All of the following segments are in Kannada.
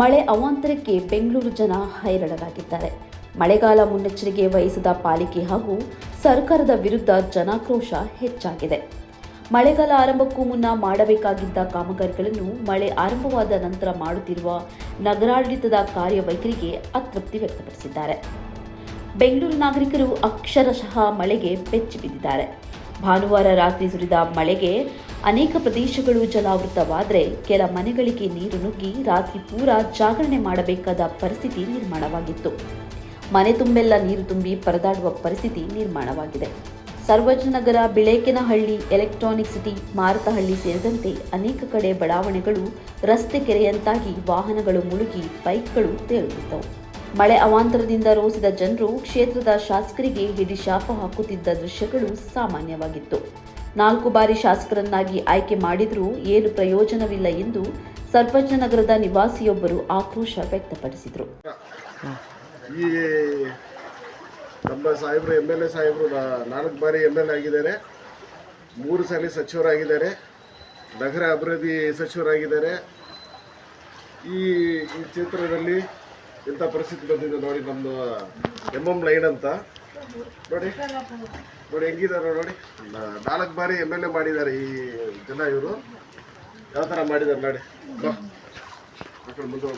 ಮಳೆ ಅವಾಂತರಕ್ಕೆ ಬೆಂಗಳೂರು ಜನ ಹೈರಾಣರಾಗಿದ್ದಾರೆ. ಮಳೆಗಾಲ ಮುನ್ನೆಚ್ಚರಿಕೆ ವಹಿಸಿದ ಪಾಲಿಕೆ ಹಾಗೂ ಸರ್ಕಾರದ ವಿರುದ್ಧ ಜನಾಕ್ರೋಶ ಹೆಚ್ಚಾಗಿದೆ. ಮಳೆಗಾಲ ಆರಂಭಕ್ಕೂ ಮುನ್ನ ಮಾಡಬೇಕಾಗಿದ್ದ ಕಾಮಗಾರಿಗಳನ್ನು ಮಳೆ ಆರಂಭವಾದ ನಂತರ ಮಾಡುತ್ತಿರುವ ನಗರಾಡಳಿತದ ಕಾರ್ಯವೈಖರಿಗೆ ಅತೃಪ್ತಿ ವ್ಯಕ್ತಪಡಿಸಿದ್ದಾರೆ. ಬೆಂಗಳೂರು ನಾಗರಿಕರು ಅಕ್ಷರಶಃ ಮಳೆಗೆ ಬೆಚ್ಚಿ ಬಿದ್ದಿದ್ದಾರೆ ಭಾನುವಾರ ರಾತ್ರಿ ಸುರಿದ ಮಳೆಗೆ ಅನೇಕ ಪ್ರದೇಶಗಳು ಜಲಾವೃತವಾದರೆ ಕೆಲ ಮನೆಗಳಿಗೆ ನೀರು ನುಗ್ಗಿ ರಾತ್ರಿ ಪೂರಾ ಜಾಗರಣೆ ಮಾಡಬೇಕಾದ ಪರಿಸ್ಥಿತಿ ನಿರ್ಮಾಣವಾಗಿತ್ತು. ಮನೆ ತುಂಬೆಲ್ಲ ನೀರು ತುಂಬಿ ಪರದಾಡುವ ಪರಿಸ್ಥಿತಿ ನಿರ್ಮಾಣವಾಗಿದೆ. ಸರ್ವಜನಗರ ಬಿಳೇಕೆನಹಳ್ಳಿ, ಎಲೆಕ್ಟ್ರಾನಿಕ್ ಸಿಟಿ, ಮಾರತಹಳ್ಳಿ ಸೇರಿದಂತೆ ಅನೇಕ ಕಡೆ ಬಡಾವಣೆಗಳು ರಸ್ತೆ ಕೆರೆಯಂತಾಗಿ ವಾಹನಗಳು ಮುಳುಗಿ ಬೈಕ್ಗಳು ತೇಲುತ್ತಿದ್ದವು ಮಳೆ ಅವಾಂತರದಿಂದ ರೋಸಿದ ಜನರು ಕ್ಷೇತ್ರದ ಶಾಸಕರಿಗೆ ಹಿಡಿ ಶಾಪ ಹಾಕುತ್ತಿದ್ದ ದೃಶ್ಯಗಳು ಸಾಮಾನ್ಯವಾಗಿತ್ತು. ನಾಲ್ಕು ಬಾರಿ ಶಾಸಕರನ್ನಾಗಿ ಆಯ್ಕೆ ಮಾಡಿದರೂ ಏನು ಪ್ರಯೋಜನವಿಲ್ಲ ಎಂದು ಸರ್ವಜ್ಞನಗರದ ನಿವಾಸಿಯೊಬ್ಬರು ಆಕ್ರೋಶ ವ್ಯಕ್ತಪಡಿಸಿದರು. ಈ ನಮ್ಮ ಸಾಹೇಬರು ಎಂ ಎಲ್ ಎ ಸಾಹೇಬರು ನಾಲ್ಕು ಬಾರಿ ಎಂ ಎಲ್ ಎ ಆಗಿದ್ದಾರೆ. ಮೂರು ಸಲ ಸಚಿವರಾಗಿದ್ದಾರೆ. ನಗರ ಅಭಿವೃದ್ಧಿ ಸಚಿವರಾಗಿದ್ದಾರೆ. ಈ ಈ ಕ್ಷೇತ್ರದಲ್ಲಿ ಇಂಥ ಪರಿಸ್ಥಿತಿ ಬಂದಿದೆ ನೋಡಿ ನಮ್ಮದು ಎಂ ಎಂ ಲೈನ್ ಅಂತ. ನೋಡಿ. ನೋಡಿ ಹೆಂಗಿದ್ದಾರೆ ನೋಡಿ. ನಾಲ್ಕು ಬಾರಿ ಎಂ ಎಲ್ ಎ ಮಾಡಿದ್ದಾರೆ ಈ ಜನ ಇವರು. ಯಾವ ಥರ ಮಾಡಿದ್ದಾರೆ ನೋಡಿ. ಮುಂದೆ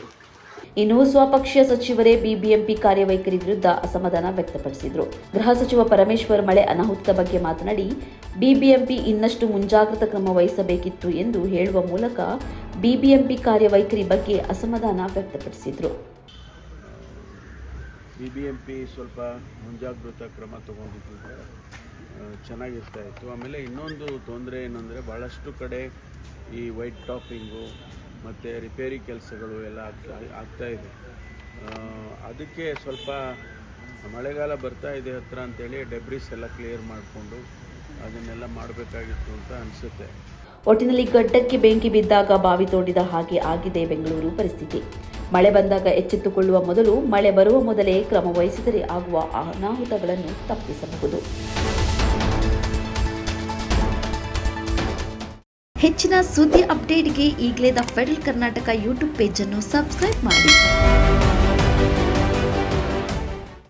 ಇನ್ನು ಸ್ವಪಕ್ಷೀಯ ಸಚಿವರೇ ಬಿಬಿಎಂಪಿ ಕಾರ್ಯವೈಖರಿ ವಿರುದ್ಧ ಅಸಮಾಧಾನ ವ್ಯಕ್ತಪಡಿಸಿದರು. ಗೃಹ ಸಚಿವ ಪರಮೇಶ್ವರ್ ಮಳೆ ಅನಾಹುತದ ಬಗ್ಗೆ ಮಾತನಾಡಿ, ಬಿಬಿಎಂಪಿ ಇನ್ನಷ್ಟು ಮುಂಜಾಗ್ರತಾ ಕ್ರಮ ವಹಿಸಬೇಕಿತ್ತು ಎಂದು ಹೇಳುವ ಮೂಲಕ ಬಿಬಿಎಂಪಿ ಕಾರ್ಯವೈಖರಿ ಬಗ್ಗೆ ಅಸಮಾಧಾನ ವ್ಯಕ್ತಪಡಿಸಿದರು. ಬಿ ಬಿ ಸ್ವಲ್ಪ ಮುಂಜಾಗ್ರತಾ ಕ್ರಮ ತೊಗೊಂಡಿದ್ದ ಚೆನ್ನಾಗಿರ್ತಾ ಇತ್ತು. ಆಮೇಲೆ ಇನ್ನೊಂದು ತೊಂದರೆ ಏನಂದರೆ ಭಾಳಷ್ಟು ಕಡೆ ಈ ವೈಟ್ ಟಾಪಿಂಗು ಮತ್ತು ರಿಪೇರಿ ಕೆಲಸಗಳು ಎಲ್ಲ ಆಗ್ತಾ ಆಗ್ತಾ ಇದೆ. ಅದಕ್ಕೆ ಸ್ವಲ್ಪ ಮಳೆಗಾಲ ಬರ್ತಾ ಇದೆ ಹತ್ರ ಅಂತೇಳಿ ಡೆಬ್ರಿಸ್ ಎಲ್ಲ ಕ್ಲಿಯರ್ ಮಾಡಿಕೊಂಡು ಅದನ್ನೆಲ್ಲ ಮಾಡಬೇಕಾಗಿತ್ತು ಅಂತ ಅನಿಸುತ್ತೆ. ಒಟ್ಟಿನಲ್ಲಿ ಗಡ್ಡಕ್ಕೆ ಬೆಂಕಿ ಬಿದ್ದಾಗ ಬಾವಿ ತೋಡಿದ ಹಾಗೆ ಆಗಿದೆ ಬೆಂಗಳೂರು ಪರಿಸ್ಥಿತಿ. ಮಳೆ ಬಂದಾಗ ಎಚ್ಚೆತ್ತುಕೊಳ್ಳುವ ಮೊದಲು ಮಳೆ ಬರುವ ಮೊದಲೇ ಕ್ರಮ ವಹಿಸಿದರೆ ಆಗುವ ಅನಾಹುತಗಳನ್ನು ತಪ್ಪಿಸಬಹುದು. ಹೆಚ್ಚಿನ ಸುದ್ದಿ ಅಪ್ಡೇಟ್ಗೆ ಈಗಲೇ ದ ಫೆಡರಲ್ ಕರ್ನಾಟಕ ಯೂಟ್ಯೂಬ್ ಪೇಜನ್ನು ಸಬ್ಸ್ಕ್ರೈಬ್ ಮಾಡಿ.